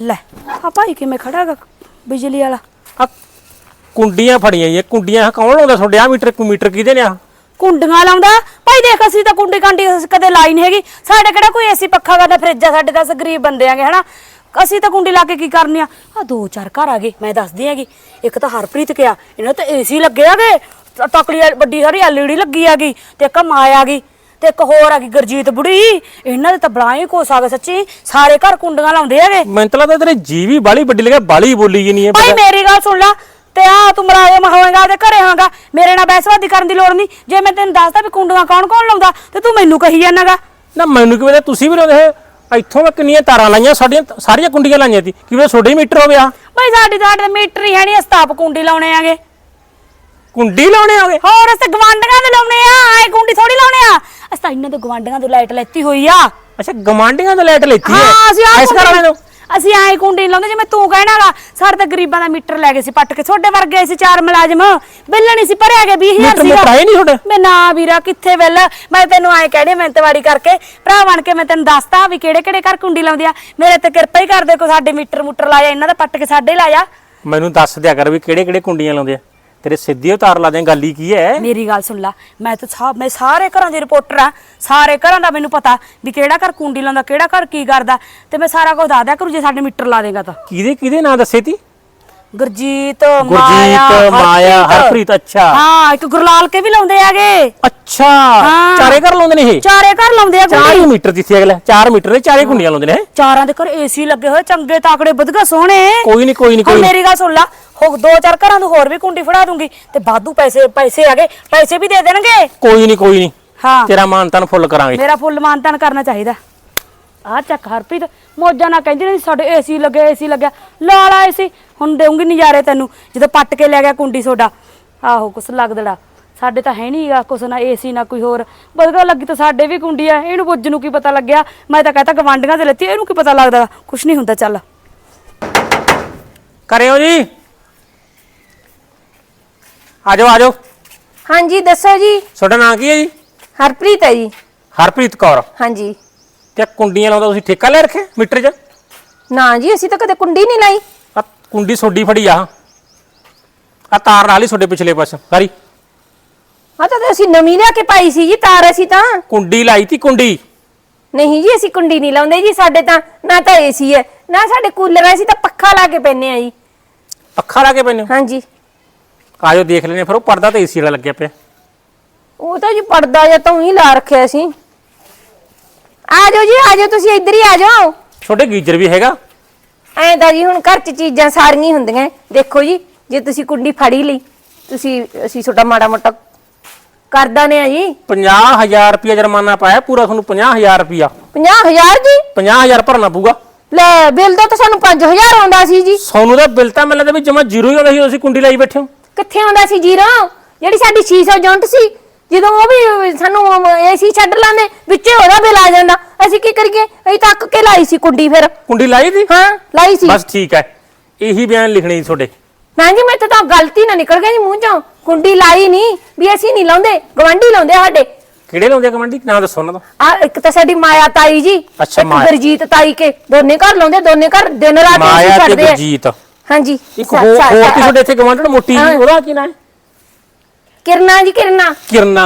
ਲੈ ਆ ਭਾਈ ਕਿਵੇਂ ਖੜਾ ਹੈਗਾ ਬਿਜਲੀ ਵਾਲਾ? ਆ ਕੁੰਡੀਆਂ ਫੜੀਆਂ ਜੀ ਕੁੰਡੀਆਂ ਕੌਣ ਲਾਉਂਦਾ ਤੁਹਾਡੇ? ਆ ਮੀਟਰ ਕੋ ਮੀਟਰ ਕਿਹਦੇ ਨੇ ਆ ਕੁੰਡੀਆਂ ਲਾਉਂਦਾ? ਭਾਈ ਦੇਖ ਅਸੀਂ ਤਾਂ ਕੁੰਡੀ ਕਾਂਡੀ ਕਦੇ ਲਾਈ ਨਹੀਂ ਹੈਗੀ। ਸਾਡੇ ਕਿਹੜਾ ਕੋਈ ਏਸੀ ਪੱਖਾ ਕਰਦਾ ਫਰਿੱਜ ਆ ਸਾਡੇ ਤਾਂ ਅਸੀਂ ਗਰੀਬ ਬੰਦੇ ਆਂਗੇ ਹਨਾ? ਅਸੀਂ ਤਾਂ ਕੁੰਡੀ ਲਾ ਕੇ ਕੀ ਕਰਨੀ ਆ? ਆ ਦੋ ਚਾਰ ਘਰ ਆ ਗਏ ਮੈਂ ਦੱਸਦੀ ਹੈਗੀ। ਇੱਕ ਤਾਂ ਹਰਪ੍ਰੀਤ ਕਿਆ ਇਹਨਾਂ ਤੇ ਏਸੀ ਲੱਗੇ ਆਗੇ ਵਾਲੀ ਵੱਡੀ ਸਾਰੀ ਐਲਈਡੀ ਲੱਗੀ ਆਗੀ ਤੇ ਇੱਕ ਮਾਇਆ ਆ ਗਈ। ਤੇ ਇੱਕ ਹੋਰ ਆ ਗਈ ਗੁਰਜੀਤ ਬੁੜੀ। ਇਹਨਾਂ ਦੇ ਤਾਂ ਬਲਾਈ ਕੋਸ ਆ ਗਏ ਸੱਚੀ ਸਾਰੇ ਘਰ ਕੁੰਡੀਆਂ ਲਾਉਂਦੇ ਹੈਗੇ। ਮੈਨੂੰ ਤਾਂ ਲੱਗਦਾ ਤੇਰੇ ਜੀਵੀ ਬਾਲੀ ਵੱਡੀ ਲੱਗਾ ਬਾਲੀ ਬੋਲੀ ਜੀ ਨਹੀਂ ਹੈ ਭਾਈ ਮੇਰੀ ਗੱਲ ਸੁਣ ਲੈ ਤੇ ਆ ਤੂੰ ਮਰਾਏ ਹੋਵੇਂਗਾ ਤੇ ਘਰੇ ਹੋਵੇਂਗਾ ਮੇਰੇ ਨਾਲ ਬਹਿਸਵਾਦੀ ਕਰਨ ਦੀ ਲੋੜ ਨਹੀਂ। ਜੇ ਮੈਂ ਤੈਨੂੰ ਦੱਸਦਾ ਵੀ ਕੁੰਡੀਆਂ ਕੌਣ ਕੌਣ ਲਾਉਂਦਾ ਤੇ ਤੂੰ ਮੈਨੂੰ ਕਹੀ ਜਾਣਾਗਾ ਨਾ ਮੈਨੂੰ ਕਿਵੇਂ ਤੁਸੀਂ ਵੀ ਲਾਉਂਦੇ? ਇੱਥੋਂ ਮੈਂ ਕਿੰਨੀਆਂ ਤਾਰਾਂ ਲਾਈਆਂ ਸਾਡੀਆਂ ਸਾਰੀਆਂ ਕੁੰਡੀਆਂ ਲਾਈਆਂ ਸੀ। ਕਿਵੇਂ ਤੁਹਾਡੇ ਮੀਟਰ ਹੋ ਗਿਆ ਭਾਈ ਸਾਡੇ ਤਾਂ ਸਾਡੇ ਮੀਟਰ ਹੀ ਹੈ ਨਹੀਂ ਅਸਤਾਪ ਕੁੰਡੀ ਲਾਉਣੇ ਆਗੇ। ਕੁੰਡੀ ਲਾਉਣੇ ਹੋਗੇ ਹੋਰ ਅਸੀਂ ਗਵਾਂਡੀਆਂ ਦੇ ਲਾਉਣੇ ਆ ਐ ਕੁੰਡੀ ਥੋੜੀ ਲਾਉਣੇ ਆ। ਅਸੀਂ ਤਾਂ ਇਹਨਾਂ ਦੇ ਗਵਾਂਡੀਆਂ ਤੋਂ ਲਾਈਟ ਲੈਤੀ ਹੋਈ ਆ। ਅੱਛਾ ਗਮਾਂਡੀਆਂ ਦਾ ਲਾਈਟ ਲੈਤੀ ਹੈ ਹਾਂ? ਅਸੀਂ ਆ ਇਸ ਘਰ ਵਾਲਿਆਂ ਤੋਂ ਅਸੀਂ ਐ ਕੁੰਡੀ ਨੀ ਲਾਉਂਦੇ ਜਿਵੇਂ ਤੂੰ ਕਹਿਣਾਗਾ ਸਾਡੇ ਤਾਂ ਗਰੀਬਾਂ ਦਾ ਮੀਟਰ ਲੈ ਗਏ ਸੀ ਪੱਟ ਕੇ ਛੋਡੇ ਵਰਗੇ ਸੀ ਚਾਰ ਮੁਲਾਜ਼ਮ ਬਿੱਲ ਨਹੀਂ ਸੀ ਭਰਿਆ ਗਿਆ 20000 ਮੀਟਰ ਸੀਗਾ। ਮੁਟਰ ਆਏ ਨਹੀਂ ਤੁਹਾਡੇ? ਮੈਂ ਨਾ ਵੀਰਾ ਕਿੱਥੇ ਬਿੱਲ? ਮੈਂ ਤੈਨੂੰ ਐ ਕਹਿਣੀ ਮਿਹਨਤਵਾੜੀ ਕਰਕੇ ਭਰਾ ਬਣ ਕੇ ਮੈਂ ਤੈਨੂੰ ਦੱਸਤਾ ਵੀ ਕਿਹੜੇ ਕਿਹੜੇ ਘਰ ਕੁੰਡੀ ਲਾਉਂਦੀ ਆ। ਮੇਰੇ ਤੇ ਕਿਰਪਾ ਹੀ ਕਰਦੇ ਕੋ ਸਾਡੇ ਮੀਟਰ ਮੁੱਟਰ ਲਾਇਆ ਇਹਨਾਂ ਦਾ ਪੱਟ ਕੇ ਸਾਡੇ ਲਾਇਆ। ਮੈਨੂੰ ਦੱਸ ਦਿਆ ਕਰ ਵੀ ਕਿਹੜੇ ਕਿਹੜੇ ਕੁੰਡੀਆਂ ਲਾਉਂਦੇ ਆ। ਤੇਰੇ ਸਿੱਧੀ ਉਤਾਰ ਲਾ ਦੇ ਗੱਲ ਹੀ ਕੀ ਹੈ? ਮੇਰੀ ਗੱਲ ਸੁਣ ਲੈ ਮੈਂ ਤਾਂ ਸਾ ਮੈਂ ਸਾਰੇ ਘਰਾਂ ਦੀ ਰਿਪੋਰਟਰ ਆ ਸਾਰੇ ਘਰਾਂ ਦਾ ਮੈਨੂੰ ਪਤਾ ਵੀ ਕਿਹੜਾ ਘਰ ਕੁੰਡੀ ਲਾਉਂਦਾ ਕਿਹੜਾ ਘਰ ਕੀ ਕਰਦਾ ਤੇ ਮੈਂ ਸਾਰਾ ਕੁਝ ਦੱਸ ਦਿਆ ਕਰੂ ਜੇ ਸਾਡੇ ਮੀਟਰ ਲਾ ਦੇਗਾ ਤਾਂ। ਕਿਹਦੇ ਕਿਹਦੇ ਨਾਂ ਦੱਸੇ ਤੀ? ਗੁਰਜੀਤ ਮਾਇਆ ਗੁਰਜੀਤ ਮਾਇਆ ਹਰਪ੍ਰੀਤ ਅੱਛਾ। ਹਾਂ ਇੱਕ ਗੁਰਲਾਲ ਕੇ ਵੀ ਲਾਉਂਦੇ ਆਗੇ ਅੱਛਾ। ਚਾਰੇ ਘਰ ਲਾਉਂਦੇ ਨੇ ਇਹ? ਚਾਰੇ ਘਰ ਲਾਉਂਦੇ ਆ ਚਾਰ ਕੁੰਡੀ ਹੀ ਮੀਟਰ ਦਿੱਤੀ ਅਗਲੇ ਚਾਰ ਮੀਟਰ ਦੇ ਚਾਰੇ ਕੁੰਡੀਆਂ ਲਾਉਂਦੇ ਨੇ। ਚਾਰਾਂ ਦੇ ਘਰ ਏਸੀ ਲੱਗੇ ਹੋਏ ਚੰਗੇ ਤਾਕੜੇ ਵਧਗਾ ਸੋਹਣੇ। ਕੋਈ ਨਹੀਂ ਕੋਈ ਨਹੀਂ ਕੋਈ। ਮੇਰੀ ਗੱਲ ਸੁਣ ਲਾ ਹੋ ਦੋ ਚਾਰ ਘਰਾਂ ਨੂੰ ਹੋਰ ਵੀ ਕੁੰਡੀ ਫੜਾ ਦੂੰਗੀ ਤੇ ਬਾਦੂ ਪੈਸੇ ਪੈਸੇ ਆਗੇ ਪੈਸੇ ਵੀ ਦੇ ਦੇਣਗੇ? ਕੋਈ ਨਹੀਂ ਕੋਈ ਨਹੀਂ ਹਾਂ। ਤੇਰਾ ਮਾਨ ਤਾਨ ਫੁੱਲ ਕਰਾਂਗੇ। ਮੇਰਾ ਫੁੱਲ ਮਾਨਤਾਨ ਕਰਨਾ ਚਾਹੀਦਾ। ਆ ਚੱਕ ਹਰਪ੍ਰੀਤ ਮੋਜਾਂ ਨਾ ਕਹਿੰਦੀ ਨਹੀਂ ਸਾਡੇ ਏਸੀ ਲੱਗੇ ਏਸੀ ਲੱਗਿਆ। ਲਾ ਲਾ ਏਸੀ ਹੁਣ ਦੇਉਂਗੀ ਨਜ਼ਾਰੇ ਤੈਨੂੰ ਜਦੋਂ ਪੱਟ ਕੇ ਲੈ ਗਿਆ ਕੁੰਡੀ ਸੋਡਾ। ਆਹੋ ਕੁਛ ਲੱਗਦੜਾ। ਸਾਡੇ ਤਾਂ ਹੈ ਨਹੀਂਗਾ ਕੁਛ ਨਾ ਏਸੀ ਨਾ ਕੋਈ ਹੋਰ। ਬਦਗਾ ਲੱਗੀ ਤਾਂ ਸਾਡੇ ਵੀ ਕੁੰਡੀ ਆ ਇਹਨੂੰ ਬੁੱਝ ਨੂੰ ਕੀ ਪਤਾ ਲੱਗਿਆ? ਮੈਂ ਤਾਂ ਕਹਤਾ ਗਵਾਂਡੀਆਂ ਤੇ ਲੱਤੀ ਇਹਨੂੰ ਕੀ ਪਤਾ ਲੱਗਦਾ? ਕੁਛ ਨਹੀਂ ਹੁੰਦਾ ਚੱਲ। ਕਰਿਓ ਜੀ। ਆਜੋ ਆਜੋ। ਹਾਂਜੀ ਦੱਸੋ ਜੀ। ਤੁਹਾਡਾ ਨਾਂ ਕੀ ਹੈ ਜੀ? ਹਰਪ੍ਰੀਤ ਹੈ ਜੀ। ਹਰਪ੍ਰੀਤ ਕੌਰ। ਹਾਂਜੀ। ਤੇ ਕੁੰਡੀਆਂ ਲਾਉਂਦਾ ਤੁਸੀਂ ਠੇਕਾ ਲੈ ਰੱਖਿਆ ਮੀਟਰ 'ਚ? ਨਾ ਜੀ ਅਸੀਂ ਤਾਂ ਕਦੇ ਕੁੰਡੀ ਨਹੀਂ ਲਾਈ। ਆ ਕੁੰਡੀ ਸੋਡੀ ਫੜੀ ਆ। ਆ ਤਾਰ ਨਾਲ ਹੀ ਤੁਹਾਡੇ ਪਿਛਲੇ ਪਾਸੇ। ਸਾਰੀ। ਆ ਤਾਂ ਅਸੀਂ ਨਵੀਂ ਲਿਆ ਕੇ ਪਾਈ ਸੀ ਜੀ ਤਾਰ ਅਸੀਂ ਤਾਂ। ਕੁੰਡੀ ਲਾਈ ਤੀ ਕੁੰਡੀ। ਨਹੀਂ ਜੀ ਅਸੀਂ ਕੁੰਡੀ ਨਹੀਂ ਲਾਉਂਦੇ ਜੀ ਸਾਡੇ ਤਾਂ ਨਾ ਤਾਂ ਏਸੀ ਹੈ ਨਾ ਸਾਡੇ ਕੂਲਰ ਹੈ ਅਸੀਂ ਤਾਂ ਪੱਖਾ ਲਾ ਕੇ ਪੈਨੇ ਆ ਜੀ। ਅੱਖਾਂ ਲਾ ਕੇ ਪੈਨੇ ਹਾਂਜੀ। ਆਜੋ ਦੇਖ ਲੈਨੇ ਫਿਰ ਉਹ ਪਰਦਾ ਤੇ ਏਸੀ ਵਾਲਾ ਲੱਗਿਆ ਪਿਆ। ਉਹ ਤਾਂ ਜੀ ਪਰਦਾ ਜਾਂ ਤਾਂ ਹੀ ਲਾ ਰੱਖਿਆ ਸੀ। ਆ ਜਾਓ ਜੀ ਆ ਜਾਓ ਤੁਸੀਂ ਇੱਧਰ ਹੀ ਆ ਜਾਓ। ਤੁਹਾਡੇ ਗੀਜਰ ਵੀ ਹੈਗਾ। ਐਂ ਤਾਂ ਜੀ ਹੁਣ ਘਰ 'ਚ ਚੀਜ਼ਾਂ ਸਾਰੀਆਂ ਹੀ ਹੁੰਦੀਆਂ। ਦੇਖੋ ਜੀ ਜੇ ਤੁਸੀਂ ਕੁੰਡੀ ਫੜੀ ਲਈ ਤੁਸੀਂ ਅਸੀਂ ਛੋਟਾ ਮਾੜਾ ਮੋਟਾ ਕਰਦਾ ਨੇ ਆ ਜੀ। 50000 ਰੁਪਇਆ ਜੁਰਮਾਨਾ ਪਾਇਆ ਪੂਰਾ ਤੁਹਾਨੂੰ 50000 ਰੁਪਇਆ। 50000 ਜੀ? 50000 ਭਰਨਾ ਪਊਗਾ। ਲੈ ਬਿੱਲ ਦਾ ਤਾਂ ਸਾਨੂੰ 5000 ਆਉਂਦਾ ਸੀ ਜੀ। ਸੋਨੂੰ ਦਾ ਬਿੱਲ ਤਾਂ ਮੈਨੂੰ ਲੱਗਦਾ ਵੀ ਜਮਾ ਜ਼ੀਰੋ ਹੀ ਆਉਂਦਾ ਸੀ ਤੁਸੀਂ ਕੁੰਡੀ ਲਾਈ ਬੈਠੇ ਹੋ। ਕਿੱਥੇ ਆਉਂਦਾ ਸੀ ਜੀਰੋ? ਜਿਹੜੀ ਸਾਡੀ 600 ਯੂਨਿਟ ਸੀ ਜਦੋਂ ਉਹ ਵੀ ਸਾਨੂੰ ਏਸੀ ਛੱਡ ਲਾਂਦੇ ਵਿੱਚੇ ਉਹਦਾ ਬਿੱਲ ਆ ਜਾਂਦਾ। ਅਸੀਂ ਕੀ ਕਰੀਏ? ਅਸੀਂ ਤੱਕ ਕੇ ਲਾਈ ਸੀ ਕੁੰਡੀ ਫਿਰ। ਕੁੰਡੀ ਲਾਈ ਦੀ? ਹਾਂ ਲਾਈ ਸੀ। ਬਸ ਠੀਕ ਹੈ। ਇਹੀ ਬਿਆਨ ਲਿਖਣੇ ਤੁਹਾਡੇ। ਮੈਂ ਜੀ ਮੇਰੇ ਤੋਂ ਗਲਤੀ ਨਾ ਨਿਕਲ ਗਈ ਮੂੰਹ ਚੋਂ। ਕੁੰਡੀ ਲਾਈ ਨਹੀਂ ਵੀ ਅਸੀਂ ਨਹੀਂ ਲਾਉਂਦੇ ਗਵਾਂਢੀ ਲਾਉਂਦੇ ਸਾਡੇ। ਕਿਹੜੇ ਲਾਉਂਦੇ ਕਮੰਡੀ ਨਾਂ ਦੱਸੋ ਉਹਨਾਂ ਦਾ। ਆ ਇੱਕ ਤਾਂ ਸਾਡੀ ਮਾਇਆ ਤਾਈ ਜੀ ਅੱਛਾ, ਇੱਕ ਮਾਇਆ। ਗੁਰਜੀਤ ਤਾਈ ਕੇ। ਦੋਨੇ ਘਰ ਲਾਉਂਦੇ ਦੋਨੇ ਘਰ ਦਿਨ ਰਾਤ ਮਾਇਆ ਤੇ। ਗੁਰਜੀਤ। ਹਾਂਜੀ। ਇੱਕ ਹੋਰ ਸਾ- ਹੋਰ ਸਾ- ਕੀ ਤੁਹਾਡੇ ਇੱਥੇ ਗਵਾਂਢਣ ਮੋਟੀ ਜੀ। ਉਹਦਾ ਕੀ ਨਾਂ ਹੈ? ਕਿਰਨਾ ਜੀ ਕਿਰਨਾ। ਕਿਰਨਾ।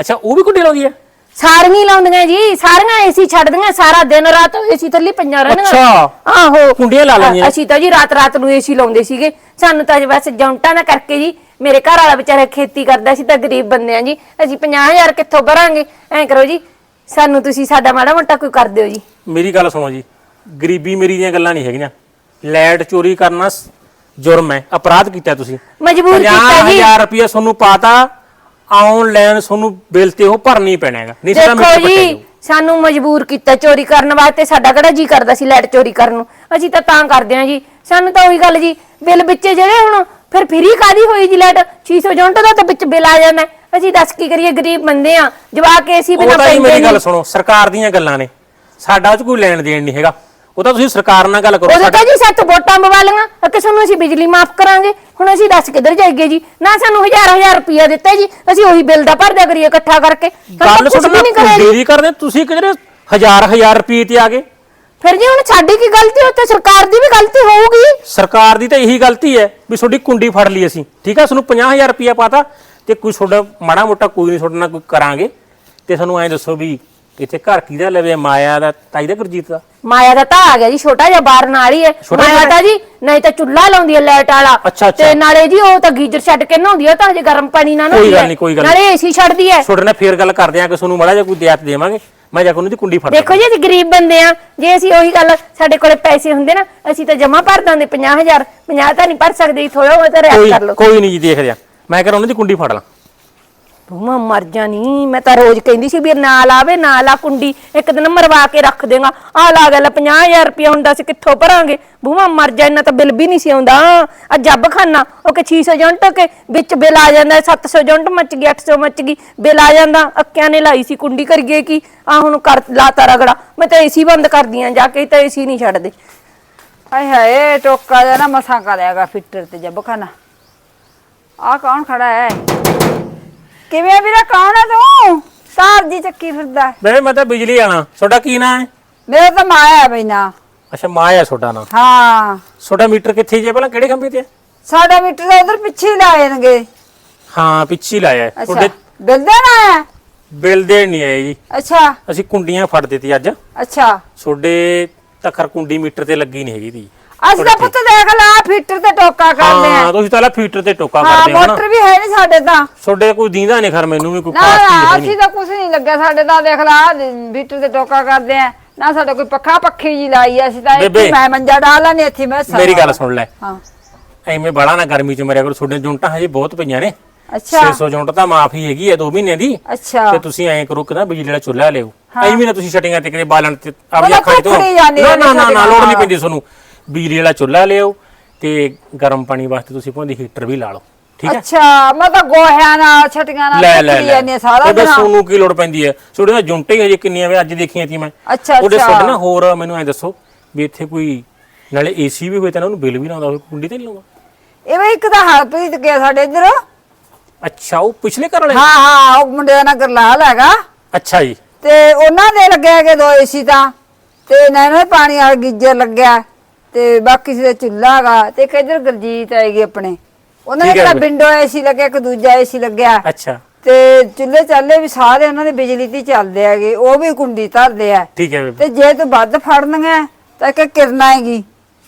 ਅੱਛਾ ਉਹ ਵੀ ਕੁੰਡੀ ਲਾਉਂਦੀ ਹੈ ਸਾਰੀਆਂ ਹੀ ਲਾਉਂਦੀਆਂ ਜੀ। ਸਾਰੀਆਂ ਏਸੀ ਛੱਡਦੀਆਂ ਸਾਰਾ ਦਿਨ ਰਾਤ ਏਸੀ ਥੱਲੇ ਪੰਜਾਂ ਰਹਿੰਦੀਆਂ ਅੱਛਾ। ਆਹੋ। ਕੁੰਡੀਆਂ ਲਾ ਲੈਂਦੀਆਂ। ਅਸੀਂ ਤਾਂ ਜੀ ਰਾਤ ਰਾਤ ਨੂੰ ਏਸੀ ਲਾਉਂਦੇ ਸੀਗੇ। ਸਾਨੂੰ ਤਾਂ ਜੀ ਬਸ ਜੌਂਟਾਂ ਦਾ ਕਰਕੇ ਜੀ ਮੇਰੇ ਘਰ ਵਾਲਾ ਵਿਚਾਰਾ ਖੇਤੀ ਕਰਦਾ ਸੀ ਤਾਂ ਗਰੀਬ ਬੰਦੇ ਆ ਜੀ। ਅਸੀਂ 50000 ਕਿੱਥੋਂ ਭਰਾਂਗੇ? ਐਂ ਕਰੋ ਜੀ ਸਾਨੂੰ ਤੁਸੀਂ ਸਾਡਾ ਮਾੜਾ ਮੋਟਾ ਕੋਈ ਕਰ ਦਿਓ ਜੀ। ਮੇਰੀ ਗੱਲ ਸੁਣੋ ਜੀ। ਗਰੀਬੀ ਮੇਰੀ ਦੀਆਂ ਗੱਲਾਂ ਨਹੀਂ ਹੈਗੀਆਂ। ਲਾਈਟ ਚੋਰੀ ਕਰਨਾ ਸ- ਜੁਰਮ ਹੈ ਅਪਰਾਧ ਕੀਤਾ ਤੁਸੀਂ। ਮਜਬੂਰ ਕੀਤਾ ਜੀ। 50000 ਰੁਪਇਆ ਤੁਹਾਨੂੰ ਪਾਤਾ ਆਨਲਾਈਨ ਤੁਹਾਨੂੰ ਬਿੱਲ ਤੇ ਉਹ ਭਰਨੀ ਪੈਣਾ ਹੈਗਾ ਨਹੀਂ ਦੇਖੋ ਮੀਟਰ ਪੱਟਿਆ ਜੀ। ਸਾਨੂੰ ਮਜਬੂਰ ਕੀਤਾ ਚੋਰੀ ਕਰਨ ਵਾਸਤੇ ਸਾਡਾ ਕਿਹੜਾ ਜੀ ਕਰਦਾ ਸੀ ਲਾਈਟ ਚੋਰੀ ਕਰਨ ਨੂੰ? ਅਸੀਂ ਤਾਂ ਤਾਂ ਕਰਦੇ ਹਾਂ ਜੀ। ਸਾਨੂੰ ਤਾਂ ਉਹੀ ਗੱਲ ਜੀ ਬਿੱਲ ਵਿੱਚੇ ਜਿਹੜੇ ਹੁਣ ਫਿਰ ਫਰੀ ਕਾਦੀ ਹੋਈ ਜੀ ਲਾਈਟ 600 ਯੂਨਿਟ ਦਾ ਤਾਂ ਵਿੱਚ ਬਿੱਲ ਆ ਜਾਂਦਾ। ਅਸੀਂ ਦੱਸ ਕੀ ਕਰੀਏ ਗਰੀਬ ਬੰਦੇ ਆ ਜਵਾਕ ਏਸੀ ਬਿਨਾਂ ਤਾਂ ਪੈਂਦੇ ਮੇਰੀ ਗੱਲ ਨਹੀਂ। ਸੁਣੋ ਸਰਕਾਰ ਦੀਆਂ ਗੱਲਾਂ ਨੇ। ਸਾਡਾ ਉਹ ਚ ਕੋਈ ਲੈਣ ਦੇਣ ਨਹੀਂ ਹੈਗਾ। ਉਹ ਤਾਂ ਤੁਸੀਂ ਸਰਕਾਰ ਨਾਲ ਗੱਲ ਕਰੋ ਉਹਦੇ ਤਾਂ ਜੀ ਸੱਤ ਵੋਟਾਂ ਪਵਾ ਲਈਆਂ ਅੱਗੇ ਸਾਨੂੰ ਅਸੀਂ ਬਿਜਲੀ ਮਾਫ ਕਰਾਂਗੇ ਹੁਣ ਅਸੀਂ ਦੱਸ ਕਿੱਧਰ ਜਾਈਏ ਜੀ? ਨਾ ਸਾਨੂੰ ਹਜ਼ਾਰ ਹਜ਼ਾਰ ਰੁਪਇਆ ਦਿੱਤਾ ਜੀ ਅਸੀਂ ਉਹੀ ਬਿੱਲ ਦਾ ਭਰਦਿਆ ਕਰੀਏ ਇਕੱਠਾ ਕਰਕੇ। ਸਾਨੂੰ ਗੱਲ ਕੁਛ ਵੀ ਸੁਣੋ ਨਹੀਂ ਕਰਿਆ ਜੀ। ਦੇਰੀ ਕਰਦੇ ਤੁਸੀਂ ਕਿਧਰੇ ਹਜ਼ਾਰ ਹਜ਼ਾਰ ਰੁਪਏ ਤੇ ਆ ਗਏ। ਫਿਰ ਜੀ ਹੁਣ ਸਾਡੀ ਕੀ ਗਲਤੀ ਹੋ? ਤੇ ਸਰਕਾਰ ਦੀ ਵੀ ਗਲਤੀ ਹੋਊਗੀ। ਸਰਕਾਰ ਦੀ ਤਾਂ ਇਹੀ ਗਲਤੀ ਹੈ ਵੀ ਤੁਹਾਡੀ ਕੁੰਡੀ ਫੜ ਲਈ ਅਸੀਂ। ਠੀਕ ਹੈ ਤੁਹਾਨੂੰ 50000 ਰੁਪਇਆ ਪਾਤਾ ਤੇ ਕੋਈ ਤੁਹਾਡਾ ਮਾੜਾ ਮੋਟਾ ਕੋਈ ਨਹੀਂ ਤੁਹਾਡੇ ਨਾਲ ਕੋਈ ਕਰਾਂਗੇ। ਤੇ ਸਾਨੂੰ ਐਂ ਦੱਸੋ ਵੀ ਇੱਥੇ ਘਰ ਕਿਹਦਾ ਲਵੇ ਮਾਇਆ ਦਾ ਤਾਈ ਦਾ ਗੁਰਜੀਤ ਦਾ? ਮਾਇਆ ਦਾ ਤਾਂ ਆ ਗਿਆ ਜੀ ਛੋਟਾ ਜਿਹਾ ਬਾਹਰ ਨਾਲ ਹੀ ਹੈ। ਛੋਟਾ ਮਾਇਆ? ਤਾਂ ਜੀ ਨਹੀਂ ਤਾਂ ਚੁੱਲ੍ਹਾ ਲਾਉਂਦੀ ਹੈ ਲਾਈਟ ਵਾਲਾ। ਅੱਛਾ। ਤੇ ਨਾਲੇ ਜੀ ਉਹ ਤਾਂ ਗੀਜ਼ਰ ਛੱਡ ਕੇ ਨਹਾਉਂਦੀ ਹੈ ਉਹ ਤਾਂ ਹਜੇ ਗਰਮ ਪਾਣੀ ਨਾਲ ਕੋਈ ਨਹਾਉਂਦੀ ਗੱਲ ਹੈ। ਨਹੀਂ, ਕੋਈ ਗੱਲ ਨਾਲੇ ਏਸੀ ਛੱਡਦੀ ਹੈ। ਤੁਹਾਡੇ ਨਾਲ ਫੇਰ ਗੱਲ ਕਰਦੇ ਆਂ ਕਿ ਤੁਹਾਨੂੰ ਮਾੜਾ ਜਿਹਾ ਕੋਈ ਦਿਆਤ ਦੇਵਾਂਗੇ। ਮੈਂ ਜਾ ਕੇ ਉਹਨਾਂ ਦੀ ਕੁੰਡੀ ਫੜ ਦੇਖੋ ਜੀ ਅਸੀਂ ਗਰੀਬ ਬੰਦੇ ਆ ਜੇ ਅਸੀਂ ਉਹੀ ਗੱਲ ਸਾਡੇ ਕੋਲੇ ਪੈਸੇ ਹੁੰਦੇ ਨਾ ਅਸੀਂ ਤਾਂ ਜਮਾ ਭਰ ਦਿੰਦੇ 50000 50 ਤਾਂ ਨਹੀਂ ਭਰ ਸਕਦੇ ਥੋੜਾ ਬਹੁਤ ਕੋਈ ਕਰ ਲਓ। ਕੋਈ ਨਹੀਂ ਜੀ ਦੇਖਦੇ ਆ ਮੈਂ ਕਰ ਉਹਨਾਂ ਦੀ ਕੁੰਡੀ ਫੜ ਲਾਂ। ਭੂਮਾ ਮਰ ਜਾਣੀ ਮੈਂ ਤਾਂ ਰੋਜ਼ ਕਹਿੰਦੀ ਸੀ ਵੀ ਨਾਲ ਲਾਵੇ ਨਾ ਲਾ ਕੁੰਡੀ। ਇੱਕ ਦਿਨ ਮਰਵਾ ਕੇ ਰੱਖ ਦੇਗਾ। ਆ ਲਾ ਗੱਲ 50000 ਰੁਪਇਆ ਹੁੰਦਾ ਸੀ, ਕਿੱਥੋਂ ਭਰਾਂਗੇ? ਭੂਮਾ ਮਰ ਜਾ ਇਹਨਾਂ ਤਾਂ ਬਿੱਲ ਵੀ ਨਹੀਂ ਸੀ ਆਉਂਦਾ। ਆ ਜੱਬ ਖਾਨਾ, ਉਹ ਕਿ 600 ਯੂਨਿਟ ਕੇ ਵਿੱਚ ਬਿੱਲ ਆ ਜਾਂਦਾ 700 ਯੂਨਿਟ ਮੱਚ ਗਈ 800 ਮੱਚ ਗਈ, ਬਿੱਲ ਆ ਜਾਂਦਾ। ਅੱਕਿਆਂ ਨੇ ਲਾਈ ਸੀ ਕੁੰਡੀ ਕਰੀਏ ਕੀ? ਆ ਹੁਣ ਕਰ, ਲਾਤਾ ਰਗੜਾ। ਮੈਂ ਤਾਂ ਏਸੀ ਬੰਦ ਕਰਦੀਆਂ ਜਾ ਕੇ, ਤਾਂ ਏਸੀ ਨਹੀਂ ਛੱਡਦੇ। ਹਾਏ ਹਾਏ, ਟੋਕਾ ਜਿਹਾ ਨਾ ਮਸਾਂ ਕਰਿਆਗਾ ਫਿੱਟਰ ਤੇ ਜੱਬ ਖਾਨਾ। ਆ ਕੌਣ ਖੜਾ ਹੈ? ਕਿਵੇਂ ਵੀਰਾ ਕੌਣ ਹੈ ਤੂੰ? ਤਾਰ ਜੀ ਚੱਕੀ ਫਿਰਦਾ। ਬੇਬੇ ਮੈਂ ਤਾਂ ਬਿਜਲੀ ਆਣਾ ਤੁਹਾਡਾ ਕੀ ਨਾਂ ਹੈ? ਮੇਰਾ ਤਾਂ ਮਾਇਆ ਹੈ ਬਈਨਾ ਅੱਛਾ ਮਾਇਆ ਤੁਹਾਡਾ ਨਾਂ। ਹਾਂ। ਤੁਹਾਡਾ ਮੀਟਰ ਕਿੱਥੇ ਜੇ? ਪਹਿਲਾਂ ਕਿਹੜੇ ਖੰਭੇ ਤੇ ਹੈ? ਸਾਡਾ ਮੀਟਰ ਤਾਂ ਉਧਰ ਪਿੱਛੇ ਹੀ ਲਾ ਜਾਣਗੇ ਹਾਂ ਪਿੱਛੇ ਹੀ ਲਾਇਆ। ਹੈ। ਅੱਛਾ। ਤੁਹਾਡੇ ਬਿੱਲ ਦੇਣਾ ਹੈ? ਬਿੱਲ ਦੇਣ ਨਹੀਂ ਆਏ ਜੀ। ਅੱਛਾ। ਅਸੀਂ ਕੁੰਡੀਆਂ ਫੜ ਦਿੱਤੀ ਅੱਜ। ਅੱਛਾ। ਤੁਹਾਡੇ ਤੱਕਰ ਕੁੰਡੀ ਮੀਟਰ ਤੇ ਲੱਗੀ ਨਹੀਂ ਹੈਗੀ ਦੀ ਅਸੀਂ ਤਾਂ ਪੁੱਤ ਦੇਖ ਲਾ ਫਿੱਟਰ ਤੇ ਟੋਕਾ ਕਰਦੇ ਹਾਂ ਆ ਤੁਸੀਂ ਤਾਂ ਲਾ ਫੀਟਰ ਤੇ ਟੋਕਾ ਹਾਂ ਕਰਦੇ ਹੋ ਨਾ। ਮੋਟਰ ਵੀ ਹੈ ਨਹੀਂ ਸਾਡੇ ਤਾਂ। ਤੁਹਾਡੇ ਕੋਈ ਦੀਂਦਾ ਨਹੀਂ ਖਰ ਮੈਨੂੰ ਵੀ ਕੋਈ ਨਾ ਖਾਸ ਚੀਜ਼ ਨਾ ਹੈ ਅਸੀਂ ਨਹੀਂ ਤਾਂ ਕੁਝ ਨਹੀਂ ਲੱਗਿਆ ਸਾਡੇ ਤਾਂ ਦੇਖ ਲਾ ਫਿੱਟਰ ਤੇ ਟੋਕਾ ਕਰਦੇ ਆ। ਨਾ ਸਾਡਾ ਕੋਈ ਪੱਖਾ ਪੱਖੀ ਜੀ ਲਾਈ ਆ ਅਸੀਂ ਤਾਂ ਇੱਥੇ ਬੇਬੇ। ਮੈਂ ਮੰਜਾ ਡਾਲਾਂ ਨੇ ਇੱਥੇ ਮੈਂ ਸੌਂ ਮੇਰੀ ਗੱਲ ਸੁਣ ਲੈ। ਹਾਂ। ਐਵੇਂ ਬੜਾ ਨਾ ਗਰਮੀ ਚ ਮਰਿਆ ਕਰੋ ਤੁਹਾਡੇ ਜੁੰਟਾਂ ਹਜੇ ਬਹੁਤ ਪਈਆਂ ਨੇ। ਅੱਛਾ। 600 ਜੁੰਟ ਤਾਂ ਮਾਫੀ ਹੈਗੀ ਹੈ 2 ਮਹੀਨੇ ਦੀ। ਅੱਛਾ। ਤੇ ਤੁਸੀਂ ਐਂ ਕਰੋ ਕਿ ਨਾ ਬਿਜਲੀ ਵਾਲਾ ਚੁੱਲ੍ਹਾ ਲਿਓ ਐਵੇਂ ਨਾ ਤੁਸੀਂ ਛਟੀਆਂ ਤੇ ਕਿਤੇ ਬਾਲਣ ਤੇ ਆਪਣੀ ਅੱਖਾਂ ਨਹੀਂ ਜਾਂਦੀ ਨਾ ਨਾ ਨਾ ਲੋੜ ਨਹੀਂ। ਪੈਂਦੀ ਤੁਹਾਨੂੰ। ਬਿਜਲੀ ਵਾਲਾ ਚੁੱਲ੍ਹਾ ਲਿਓ ਤੇ ਗਰਮ ਪਾਣੀ ਵਾਸਤੇ ਤੁਸੀਂ ਭਾਂਦੀ ਹੀਟਰ ਵੀ ਲਾ ਲਓ। ਠੀਕ ਹੈ? ਅੱਛਾ ਮੈਂ ਤਾਂ ਗੋਹਿਆਂ ਨਾਲ ਛਟੀਆਂ ਨਾਲ ਲੈ ਲੈ ਲੈ। ਸਾਰਾ ਦਿਨ। ਸੋਨੂੰ ਕੀ ਲੋੜ ਪੈਂਦੀ ਹੈ? ਤੁਹਾਡੇ ਨਾਲ ਜੁੰਟੇ ਹੀ ਹਜੇ ਕਿੰਨੀਆਂ ਵੇ ਅੱਜ ਦੇਖੀਆਂ ਸੀ ਮੈਂ। ਅੱਛਾ, ਉਹਦੇ। ਤੁਹਾਡੇ ਨਾ ਹੋਰ ਮੈਨੂੰ ਐਂ ਦੱਸੋ ਵੀ ਇੱਥੇ ਕੋਈ ਨਾਲੇ ਏਸੀ ਵੀ ਹੋਏ ਤਾਂ ਨਾ ਉਹਨੂੰ ਬਿੱਲ ਵੀ ਨਾ ਆਉਂਦਾ ਹੋਵੇ ਕੁੰਡੀ ਤੇ ਨਹੀਂ ਲਾਉਂਦਾ? ਇਹ ਵੀ ਇੱਕ ਤਾਂ ਹਰਪ੍ਰੀਤ ਗਿਆ ਸਾਡੇ ਇੱਧਰ। ਅੱਛਾ ਉਹ ਪਿਛਲੇ ਘਰ ਵਾਲੇ ਹਾਂ ਹਾਂ ਉਹ ਮੁੰਡੇ ਦਾ ਨਾਂ ਗਰਲਾਲ ਹੈਗਾ। ਅੱਛਾ ਜੀ। ਤੇ ਉਹਨਾਂ ਦੇ ਲੱਗਿਆ ਕਿ ਦੋ ਏਸੀ ਤਾਂ। ਤੇ ਨੈਣੋ ਪਾਣੀ ਵਾਲਾ ਗੀਜ਼ਰ ਲੱਗਿਆ। ਤੇ ਬਾਕੀ ਸੀ ਚੁੱਲ੍ਹਾ ਹੈਗਾ ਤੇ ਇੱਕ ਇੱਧਰ ਗਰਜੀਤ ਆਏਗੀ ਆਪਣੇ। ਉਹਨਾਂ ਠੀਕ ਹੈ ਕਿਹੜਾ ਬਈ। ਵਿੰਡੋ ਏਸੀ ਲੱਗਿਆ ਇੱਕ ਦੂਜਾ ਏਸੀ ਲੱਗਿਆ। ਅੱਛਾ। ਤੇ ਚੁੱਲ੍ਹੇ ਚੱਲੇ ਵੀ ਸਾਰੇ ਉਹਨਾਂ ਦੇ ਬਿਜਲੀ ਤੇ ਹੀ ਚੱਲਦੇ ਹੈਗੇ ਉਹ ਵੀ ਕੁੰਡੀ ਧਰਦੇ ਆ। ਠੀਕ ਹੈ ਬੇਬੇ ਤੇ ਜੇ ਤੂੰ ਵੱਧ ਫੜਨੀਆਂ ਤਾਂ ਇੱਕ ਕਿਰਨਾ ਹੈਗੀ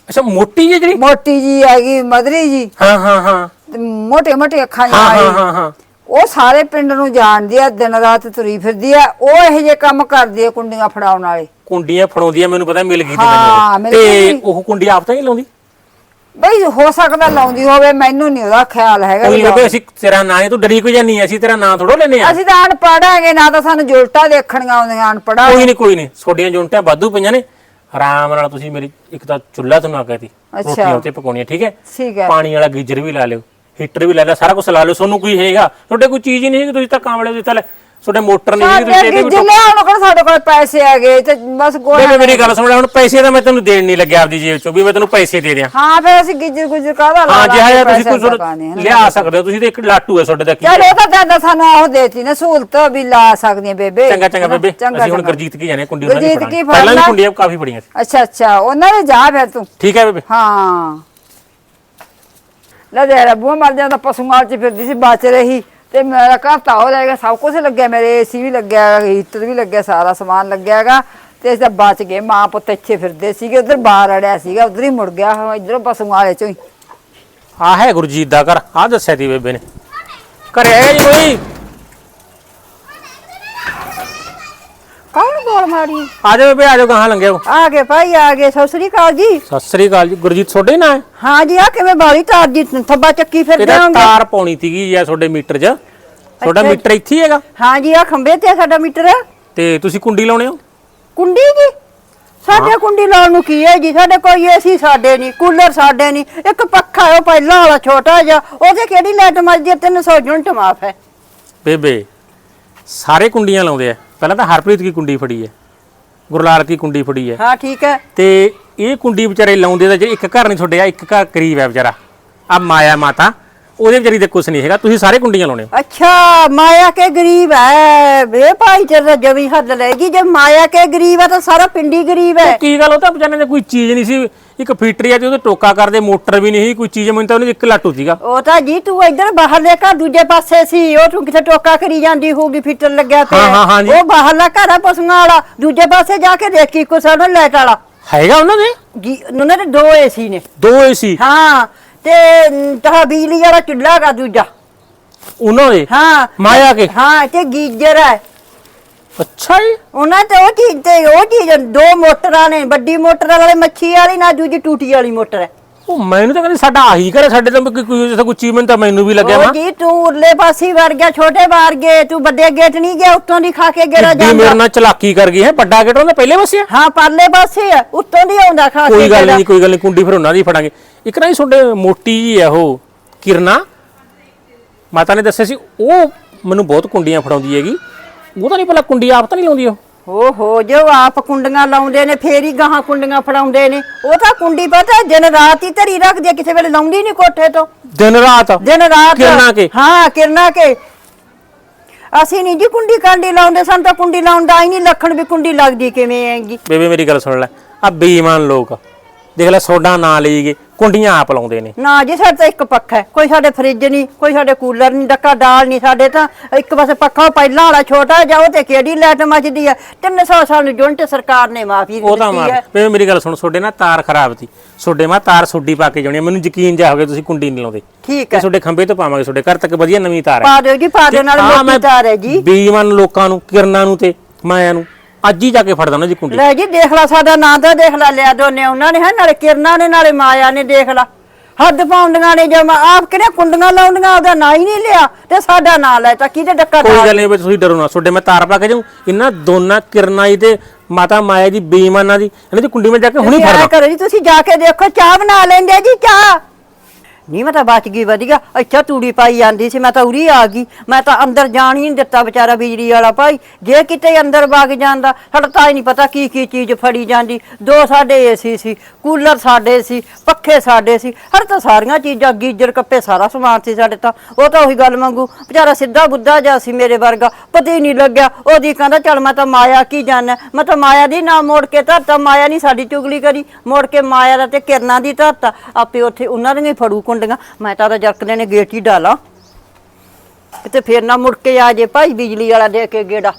ਅੱਛਾ ਮੋਟੀ ਹੈ ਜਿਹੜੀ ਮੋਟੀ ਜੀ ਹੈਗੀ ਮਦਰੀ ਜੀ ਹਾਂ ਹਾਂ ਹਾਂ। ਮੋਟੇ ਮੋਟੇ ਅੱਖਾਂ ਹਾਂ ਹਾਂ ਹਾਂ ਹਾਂ। ਉਹ ਸਾਰੇ ਪਿੰਡ ਨੂੰ ਜਾਣਦੀ ਆ ਦਿਨ ਰਾਤ ਤੁਰੀ ਫਿਰਦੀ ਆ ਉਹ ਇਹੋ ਜਿਹੇ ਕੰਮ ਕਰਦੀ ਆ ਕੁੰਡੀਆਂ ਫੜਾਉਣ ਵਾਲੇ। ਕੁੰਡੀਆਂ ਫੜਾਉਂਦੀਆਂ ਮੈਨੂੰ ਪਤਾ ਮਿਲ ਗਈ ਤੇ ਹਾਂ, ਮੈਨੂੰ। ਮਿਲ ਤੇ ਗਈ। ਉਹ ਕੁੰਡੀ ਆਪ ਤਾਂ ਨਹੀਂ ਲਾਉਂਦੀ? ਬਈ ਹੋ ਸਕਦਾ ਲਾਉਂਦੀ ਹੋਵੇ ਮੈਨੂੰ ਨਹੀਂ ਉਹਦਾ ਖਿਆਲ ਹੈਗਾ ਕੋਈ ਵੀ ਬੇਬੇ ਅਸੀਂ ਤੇਰਾ ਨਾਂ ਹੈ ਤੂੰ ਡਰੀ ਕਿਉਂ ਜਾਨੀ ਹੈ? ਅਸੀਂ ਤੇਰਾ ਨਾਂ ਥੋੜੋ ਲੈਨੇ ਆ ਅਸੀਂ ਤਾਂ ਅਨਪੜ੍ਹ ਹੈਗੇ ਨਾ ਤਾਂ ਸਾਨੂੰ ਜੁਲਟਾ ਦੇਖਣੀਆਂ ਆਉਂਦੀਆਂ ਅਨਪੜ੍ਹਾਂ। ਕੋਈ ਨਹੀਂ ਕੋਈ ਨਹੀਂ ਛੋਡੀਆਂ ਜੁੰਟਾਂ ਵਾਧੂ ਪਈਆਂ ਨੇ। ਆਰਾਮ ਨਾਲ ਤੁਸੀਂ ਮੇਰੀ ਇੱਕ ਤਾਂ ਚੁੱਲ੍ਹਾ ਤੁਹਾਨੂੰ ਅੱਛਾ। ਰੋਟੀਆਂ ਉੱਤੇ ਪਕਾਉਣੀਆਂ ਠੀਕ ਹੈ? ਠੀਕ ਹੈ। ਪਾਣੀ ਵਾਲਾ ਗੀਜ਼ਰ ਵੀ ਲਾ ਲਿਓ। ਹੀਟਰ ਵੀ ਲਾ ਸਾਰਾ ਕੁਝ ਲਾ ਲਿਓ। ਤੁਹਾਨੂੰ ਕੋਈ ਹੈਗਾ? ਤੁਹਾਡੇ ਕੋਈ ਚੀਜ਼ ਹੀ ਨਹੀਂ ਹੈਗੀ ਤੁਸੀਂ ਤਾਂ ਕਾਂਵਲੇ ਦੇ ਥੱਲੇ ਤੁਹਾਡੇ ਮੋਟਰ ਨਹੀਂ ਹੈਗੀ ਤੁਸੀਂ ਇਹਦੇ ਜਿੱਲੇ ਹੁਣ ਕੋਲ ਸਾਡੇ ਕੋਲ ਪੈਸੇ ਹੈਗੇ ਤੇ ਬਸ ਗੋਹਾ ਬੇਬੇ ਮੇਰੀ ਗੱਲ ਸੁਣ ਲੈ ਹੁਣ ਪੈਸੇ ਤਾਂ ਮੈਂ ਤੈਨੂੰ ਦੇਣ ਨਹੀਂ ਲੱਗਿਆ ਆਪਦੀ ਜੇਬ ਚੋਂ ਵੀ ਮੈਂ ਤੈਨੂੰ ਪੈਸੇ ਦੇ ਦਿਆਂ। ਹਾਂ ਫਿਰ ਅਸੀਂ ਗਿੱਜਰ ਗੁਜਰ ਕਾਹਦਾ ਲਾ ਹਾਂ ਲਾਂਗੇ ਜਿਹਾ ਤੁਸੀਂ ਟਕਾਣੇ, ਹਨਾ। ਲਿਆ ਸਕਦੇ ਹੋ ਤੁਸੀਂ ਤੇ ਇੱਕ ਲਾਟੂ ਹੈ ਤੁਹਾਡੇ ਦਾ ਕੀ ਚੱਲ ਉਹ ਤਾਂ ਦਾਦਾ ਸਾਨੂੰ ਉਹ ਦੇਤੀ ਨਾ ਸਹੂਲਤ ਵੀ ਲਾ ਸਕਦੀਆਂ ਬੇਬੇ। ਚੰਗਾ ਚੰਗਾ ਬੇਬੇ ਅਸੀਂ ਹੁਣ। ਗੁਰਜੀਤ ਕੀ ਜਾਣੇ ਕੁੰਡੀ ਉਹਨਾਂ ਦੀ ਪਹਿਲਾਂ ਵੀ? ਕੁੰਡੀਆਂ ਕਾਫੀ ਬੜੀਆਂ ਸੀ। ਅੱਛਾ ਅੱਛਾ ਉਹਨਾਂ ਦੇ ਜਾ ਫਿਰ ਤੂੰ। ਠੀਕ ਹੈ ਬੇਬੇ। ਹਾਂ। ਲੈ ਦੇ ਰੱਬੂ ਮਰ ਜਾਂਦਾ ਪਸ਼ੂਆਂ ਚ ਫਿਰਦੀ ਸੀ ਬਚ ਰਹੀ। ਤੇ ਮੇਰਾ ਘਰ ਤਾਂ ਹੋ ਜਾਏਗਾ ਸਭ ਕੁਝ ਲੱਗਿਆ, ਮੇਰੇ ਏਸੀ ਵੀ ਲੱਗਿਆ ਹੀਟਰ ਵੀ ਲੱਗਿਆ, ਸਾਰਾ ਸਮਾਨ ਲੱਗਿਆ ਹੈਗਾ। ਤੇ ਅਸੀਂ ਤਾਂ ਬਚ ਗਏ, ਮਾਂ ਪੁੱਤ ਇੱਥੇ ਫਿਰਦੇ ਸੀਗੇ, ਉਧਰ ਬਾਹਰ ਅੜਿਆ ਸੀਗਾ, ਉਧਰ ਹੀ ਮੁੜ ਗਿਆ ਇਧਰੋਂ ਪਸ਼ੂਆਂ ਵਾਲੇ ਚੋਂ ਹੀ। ਆ ਹੈ ਗੁਰਜੀਤ ਦਾ ਘਰ ਆ ਦੱਸਿਆ ਤੀ ਬੇਬੇ ਨੇ। ਘਰੇ ਆਇਆ ਜੀ ਕੋਈ? ਬੋਲ ਮਾਰੀ ਆ ਜਾਓ ਬੇਬੇ ਆ ਜਾਓ ਕਹਾਂ ਲੰਗੇ ਹੋ ਆ ਗਏ ਭਾਈ ਆ ਗਏ। ਸਤਿ ਸ੍ਰੀ ਅਕਾਲ ਜੀ। ਸਤਿ ਸ੍ਰੀ ਅਕਾਲ ਜੀ। ਗੁਰਜੀਤ ਤੁਹਾਡੇ ਨਾ ਹੈ? ਹਾਂ ਜੀ ਆ ਕਿਵੇਂ ਬਾਲੀ ਤਾਰ ਜੀ ਥੱਬਾ ਚੱਕੀ ਫਿਰਦੇ ਇਹਦਾ ਹੋਗੇ ਤਾਰ ਪਾਉਣੀ ਸੀਗੀ ਜਾਂ ਤੁਹਾਡੇ ਮੀਟਰ 'ਚ। ਤੁਹਾਡਾ ਅੱਛਾ। ਮੀਟਰ ਇੱਥੇ ਹੀ ਹੈਗਾ? ਹਾਂ ਜੀ ਆ ਖੰਬੇ ਤੇ ਆ ਸਾਡਾ ਮੀਟਰ। ਤੇ ਤੁਸੀਂ ਕੁੰਡੀ ਲਾਉਣੇ ਹੋ? ਕੁੰਡੀ ਜੀ? ਸਾਡੇ ਕੁੰਡੀ ਲਾਉਣ ਨੂੰ ਕੀ ਹੈ ਜੀ? ਸਾਡੇ ਕੋਈ ਏਸੀ ਸਾਡੇ ਨਹੀਂ ਕੂਲਰ ਸਾਡੇ ਨਹੀਂ। ਇੱਕ ਪੱਖਾ ਹੈ ਉਹ ਪਹਿਲਾਂ ਵਾਲਾ ਛੋਟਾ ਜਿਹਾ। ਉਹਦੇ ਕਿਹੜੀ ਲਾਈਟ ਮੱਜਦੀ 300 ਯੂਨਿਟ ਮਾਫ ਹੈ। ਬੇਬੇ ਸਾਰੇ ਕੁੰਡੀਆਂ ਲਾਉਂਦੇ ਆ। ਪਹਿਲਾਂ ਤਾਂ ਹਰਪ੍ਰੀਤ ਕੀ ਕੁੰਡੀ ਫੜੀ ਹੈ? ਗੁਰਲਾਲ ਕੀ ਕੁੰਡੀ ਫੜੀ ਹੈ? ਹਾਂ ਠੀਕ ਹੈ। ਤੇ ਇਹ ਕੁੰਡੀ ਵਿਚਾਰੇ ਲਾਉਂਦੇ ਤਾਂ ਜੇ ਇੱਕ ਘਰ ਨਹੀਂ ਛੱਡਿਆ ਇੱਕ ਘਰ ਕਰੀਬ ਹੈ ਵਿਚਾਰਾ। ਆ ਮਾਇਆ ਮਾਤਾ। ਉਹਦੇ ਵਿਚਾਰੀ ਦੇ ਕੁਝ ਨਹੀਂ ਹੈਗਾ ਤੁਸੀਂ ਸਾਰੇ ਕੁੰਡੀਆਂ ਲਾਉਣੇ ਹੋ। ਅੱਛਾ ਮਾਇਆ ਕੇ ਗਰੀਬ ਹੈ ਵੇ ਭਾਈ ਤੇਰਾ ਜਵੀ ਹੱਦ ਲੈਗੀ ਜੇ ਮਾਇਆ ਕੇ ਗਰੀਬ ਹੈ ਤਾਂ ਸਾਰਾ ਪਿੰਡੀ ਗਰੀਬ ਹੈ ਕੀ ਗੱਲ ਉਹ ਤਾਂ ਵਿਚਾਰੇ ਨੇ ਕੋਈ ਚੀਜ਼ ਨਹੀਂ ਸੀ ਇੱਕ ਫੀਟਰੀ ਆ ਤੇ ਉਹਦੇ ਟੋਕਾ ਕਰਦੇ ਮੋਟਰ ਵੀ ਨਹੀਂ ਸੀ ਕੋਈ ਚੀਜ਼ ਮੈਨੂੰ ਤਾਂ ਉਹਨੇ ਇੱਕ ਲਾਟੂ ਸੀਗਾ। ਉਹ ਤਾਂ ਜੀ ਤੂੰ ਇੱਧਰ ਬਾਹਰਲੇ ਘਰ ਦੂਜੇ ਪਾਸੇ ਸੀ ਉਹ ਤੂੰ ਕਿਥੇ ਟੋਕਾ ਕਰੀ ਜਾਂਦੀ ਹੋਊਗੀ ਫਿੱਟਰ ਲੱਗਿਆ ਪਿਆ ਹਾਂ, ਹਾਂ, ਹਾਂ ਜੀ। ਉਹ ਬਾਹਰਲਾ ਘਰ ਆ ਪਸ਼ੂਆਂ ਵਾਲਾ। ਦੂਜੇ ਪਾਸੇ ਜਾ ਕੇ ਦੇਖੀ ਕੁਛ ਉਹਨਾਂ ਲੈਟ ਵਾਲਾ ਹੈਗਾ ਉਹਨਾਂ ਦੇ? ਜੀ ਉਹਨਾਂ ਦੇ ਦੋ ਏਸੀ ਨੇ। ਦੋ ਏਸੀ? ਹਾਂ। ਤੇ ਤਹ ਬਿਜਲੀ ਵਾਲਾ ਚੁੱਲ੍ਹਾ ਗਾ ਦੂਜਾ। ਉਹਨਾਂ ਦੇ? ਹਾਂ। ਮਾਇਆ ਕੇ? ਹਾਂ ਤੇ ਗੀਜਰ ਹੈ। ਅੱਛਾ ਜੀ। ਉਹਨਾਂ ਤੇ ਉਹ ਚੀਜ਼ ਤੇ ਉਹ ਚੀਜ਼ ਦੋ ਮੋਟਰਾਂ ਨੇ ਵੱਡੀ ਮੋਟਰ ਵਾਲੇ ਮੱਛੀ ਵਾਲੀ ਨਾ ਦੂਜੀ ਟੂਟੀ ਵਾਲੀ ਮੋਟਰ ਹੈ। ਉਹ ਮੈਨੂੰ ਤਾਂ ਕਹਿੰਦੇ ਸਾਡਾ ਆਹੀ ਘਰ ਸਾਡੇ ਤਾਂ ਕੋਈ ਕੋਈ ਜਿੱਥੇ ਕੋਈ ਚੀਜ਼ ਮੈਨੂੰ ਤਾਂ ਮੈਨੂੰ ਵੀ ਲੱਗਿਆ ਉਹ ਵਾ। ਜੀ ਤੂੰ ਉਰਲੇ ਪਾਸੇ ਵੜ ਗਿਆ ਛੋਟੇ ਬਾਰ ਗਏ ਤੂੰ ਵੱਡੇ ਗੇਟ ਨਹੀਂ ਗਿਆ ਉੱਤੋਂ ਦੀ ਖਾ ਕੇ ਗੇੜਾ ਕਿੱਡੀ ਮੇਰੇ ਨਾਲ ਚਲਾਕੀ ਕਰ ਗਈ ਹੈ ਵੱਡਾ ਗੇਟ ਉਹਦਾ ਪਹਿਲੇ ਪਾਸੇ ਆ? ਹਾਂ ਪਰਲੇ ਪਾਸੇ ਆ ਉੱਤੋਂ ਦੀ ਆਉਂਦਾ ਖਾ ਕੇ ਕੋਈ ਗੱਲ ਗੇੜਾ। ਨਹੀਂ ਕੋਈ ਗੱਲ ਨਹੀਂ ਕੁੰਡੀ ਫਿਰ ਉਹਨਾਂ ਦੀ ਫੜਾਂਗੇ। ਇੱਕ ਨਾ ਹੀ ਤੁਹਾਡੇ ਮੋਟੀ ਜੀ ਹੈ ਉਹ ਕਿਰਨਾ। ਮਾਤਾ ਨੇ ਦੱਸਿਆ ਸੀ ਉਹ ਮੈਨੂੰ ਬਹੁਤ ਕੁੰਡੀਆਂ ਫੜਾਉਂਦੀ ਹੈਗੀ। ਉਹ ਤਾਂ ਨਹੀਂ ਭਲਾ ਕੁੰਡੀ ਆਪ ਤਾਂ ਨਹੀਂ ਲਾਉਂਦੀ ਉਹ? ਓਹੋ ਜੋ ਆਪ ਕੁੰਡੀਆਂ ਲਾਉਂਦੇ ਨੇ ਫੇਰ ਹੀ ਗਾਹਾਂ ਕੁੰਡੀਆਂ ਫੜਾਉਂਦੇ ਨੇ। ਉਹ ਤਾਂ ਕੁੰਡੀ ਪਤਾ ਦਿਨ ਰਾਤ ਹੀ ਧਰੀ ਰੱਖਦੇ ਕਿਸੇ ਵੇਲੇ ਲਾਉਂਦੀ ਨਹੀਂ ਕੋਠੇ ਤੋਂ। ਦਿਨ ਰਾਤ? ਦਿਨ ਰਾਤ। ਕਿਰਨਾ ਕੇ? ਹਾਂ ਕਿਰਨਾ ਕੇ। ਅਸੀਂ ਨਹੀਂ ਜੀ ਕੁੰਡੀ ਕਾਂਡੀ ਲਾਉਂਦੇ ਸਾਨੂੰ ਤਾਂ ਕੁੰਡੀ ਲਾਉਣ ਦਾ ਹੀ ਨਹੀਂ ਲੱਖਣ ਵੀ ਕੁੰਡੀ ਲੱਗਦੀ ਕਿਵੇਂ ਹੈਗੀ ਬੇਬੇ ਮੇਰੀ ਗੱਲ ਸੁਣ ਲੈ। ਆ ਬੇਈਮਾਨ ਲੋਕ ਦੇਖ ਲੈ ਸੋਡਾ ਨਾਂ ਲਈਗੇ ਕੁੰਡੀਆਂ ਆਪ ਲਾਉਂਦੇ ਨੇ। ਨਾ ਜੀ ਸਾਡੇ ਤਾਂ ਇੱਕ ਪੱਖਾ ਹੈ। ਕੋਈ ਸਾਡੇ ਫਰਿੱਜ ਨਹੀਂ ਕੋਈ ਸਾਡੇ ਕੂਲਰ ਨਹੀਂ ਡੱਕਾ ਡਾਲ ਨਹੀਂ ਸਾਡੇ ਤਾਂ ਇੱਕ ਪਾਸੇ ਪੱਖਾ ਉਹ ਪਹਿਲਾਂ ਵਾਲਾ ਛੋਟਾ ਉਹ ਤੇ ਕਿਹੜੀ ਲਾਈਟ ਮੱਚਦੀ ਹੈ? 300 ਸਾਲ ਨੂੰ ਜੁਨਟ ਸਰਕਾਰ ਨੇ ਮਾਫੀ ਉਹ ਤਾਂ ਦਿੱਤੀ ਮਾਰ ਹੈ। ਬੇਬੇ ਮੇਰੀ ਗੱਲ ਸੁਣ ਤੁਹਾਡੇ ਨਾ ਤਾਰ ਖਰਾਬ ਸੀ। ਤੁਹਾਡੇ ਮਾ ਤਾਰ ਸੋਡੀ ਪਾ ਕੇ ਜਾਣੀ ਆ। ਮੈਨੂੰ ਯਕੀਨ ਜਾ ਹੋ ਗਿਆ ਤੁਸੀਂ ਕੁੰਡੀ ਨਹੀਂ ਲਾਉਂਦੇ। ਠੀਕ ਤੇ ਹੈ। ਤੁਹਾਡੇ ਖੰਭੇ ਤੋਂ ਪਾਵਾਂਗੇ ਤੁਹਾਡੇ ਘਰ ਤੱਕ ਵਧੀਆ ਨਵੀਂ ਤਾਰ ਹੈ। ਪਾ ਦਿਓ ਜੀ ਪਾ ਦਿਓ ਨਾਲ ਮੈਂ ਤਾਰ ਹੈ ਜੀ। ਬੇਈਮਾਨ ਲੋਕਾਂ ਨੂੰ ਕਿਰਨਾਂ ਨੂੰ ਤੇ ਮਾਇਆ ਨੂੰ। ਅੱਜ ਹੀ ਜਾ ਕੇ ਫੜਦਾ ਨਾ ਜੀ ਕੁੰਡੀ। ਲੈ ਜੀ ਦੇਖ ਲਾ ਸਾਡਾ ਨਾਂ ਤਾਂ ਦੇਖ ਲਾ ਲਿਆ ਦੋਨੇ ਉਹਨਾਂ ਨੇ ਹੈ ਨਾਲੇ ਕਿਰਨਾ ਨੇ ਨਾਲੇ ਮਾਇਆ ਨੇ ਦੇਖ ਲਾ। ਹੱਦ ਪਾਉਂਦੀਆਂ ਨੇ ਜਮ ਆਪ ਕਿਹੜੇ ਕੁੰਡੀਆਂ ਲਾਉਂਦੀਆਂ ਉਹਦਾ ਨਾਂ ਹੀ ਨਹੀਂ ਲਿਆ ਤੇ ਸਾਡਾ ਨਾਂ ਲੈ ਤਾਂ ਕਿਹਦੇ ਡੱਕਾ ਕੋਈ ਗੱਲ ਨਹੀਂ ਬਈ ਤੁਸੀਂ ਡਰੋ ਨਾ ਤੁਹਾਡੇ ਮੈਂ ਤਾਰ ਪਾ ਕੇ ਜਾਊਂ ਇਹਨਾਂ ਦੋਨਾਂ ਕਿਰਨਾਂ ਜੀ ਤੇ ਮਾਤਾ ਮਾਇਆ ਦੀ ਬੇਈਮਾਨਾਂ ਦੀ ਇਹਨਾਂ ਦੀ ਕੁੰਡੀ ਮੈਂ ਜਾ ਕੇ ਹੁਣੀ ਫੜਦਾ। ਕਰੋ ਜੀ ਤੁਸੀਂ ਜਾ ਕੇ ਦੇਖੋ ਚਾਹ ਬਣਾ ਲੈਂਦੇ ਜੀ ਚਾਹ। ਨਹੀਂ ਮੈਂ ਤਾਂ ਬਚ ਗਈ ਵਧੀਆ ਇੱਥੇ ਤੂੜੀ ਪਾਈ ਜਾਂਦੀ ਸੀ, ਮੈਂ ਤਾਂ ਉਰੀ ਆ ਗਈ। ਮੈਂ ਤਾਂ ਅੰਦਰ ਜਾਣ ਹੀ ਨਹੀਂ ਦਿੱਤਾ ਵਿਚਾਰਾ ਬਿਜਲੀ ਵਾਲਾ ਭਾਈ। ਜੇ ਕਿਤੇ ਅੰਦਰ ਵਗ ਜਾਂਦਾ, ਸਾਡਾ ਤਾਂ ਹੀ ਨਹੀਂ ਪਤਾ ਕੀ ਕੀ ਚੀਜ਼ ਫੜੀ ਜਾਂਦੀ। ਦੋ ਸਾਡੇ ਏਸੀ ਸੀ, ਕੂਲਰ ਸਾਡੇ ਸੀ, ਪੱਖੇ ਸਾਡੇ ਸੀ, ਹਰ ਤਾਂ ਸਾਰੀਆਂ ਚੀਜ਼ਾਂ, ਗੀਜਰ, ਕੱਪੇ, ਸਾਰਾ ਸਮਾਨ ਸੀ ਸਾਡੇ ਤਾਂ। ਉਹ ਤਾਂ ਉਹੀ ਗੱਲ ਮੰਗੂ ਵਿਚਾਰਾ ਸਿੱਧਾ ਬੁੱਧਾ ਜਿਹਾ ਸੀ ਮੇਰੇ ਵਰਗਾ, ਪਤਾ ਹੀ ਨਹੀਂ ਲੱਗਿਆ। ਉਹਦੀ ਕਹਿੰਦਾ, ਚੱਲ ਮੈਂ ਤਾਂ ਮਾਇਆ ਕੀ ਜਾਣਾ? ਮੈਂ ਤਾਂ ਮਾਇਆ ਦੀ ਨਾ ਮੋੜ ਕੇ ਧਰਤਾ, ਮਾਇਆ ਨਹੀਂ ਸਾਡੀ ਚੁਗਲੀ ਕਰੀ। ਮੋੜ ਕੇ ਮਾਇਆ ਦਾ ਤੇ ਕਿਰਨਾਂ ਦੀ ਧਰਤਾ। ਆਪੇ ਉੱਥੇ ਉਹਨਾਂ ਦੀਆਂ ਹੀ ਫੜੂ ਕੁੰਡੀਆਂ ਮੈਂ ਤਾਂ ਉਹਦਾ ਜਰਕਦੇ ਨੇ ਗੇਟ ਹੀ ਡਾਲਾ। ਕਿਤੇ ਫੇਰ ਨਾ ਮੁੜ ਕੇ ਆ ਜੇ ਭਾਈ ਬਿਜਲੀ ਵਾਲਾ ਦੇ ਕੇ ਗੇੜਾ।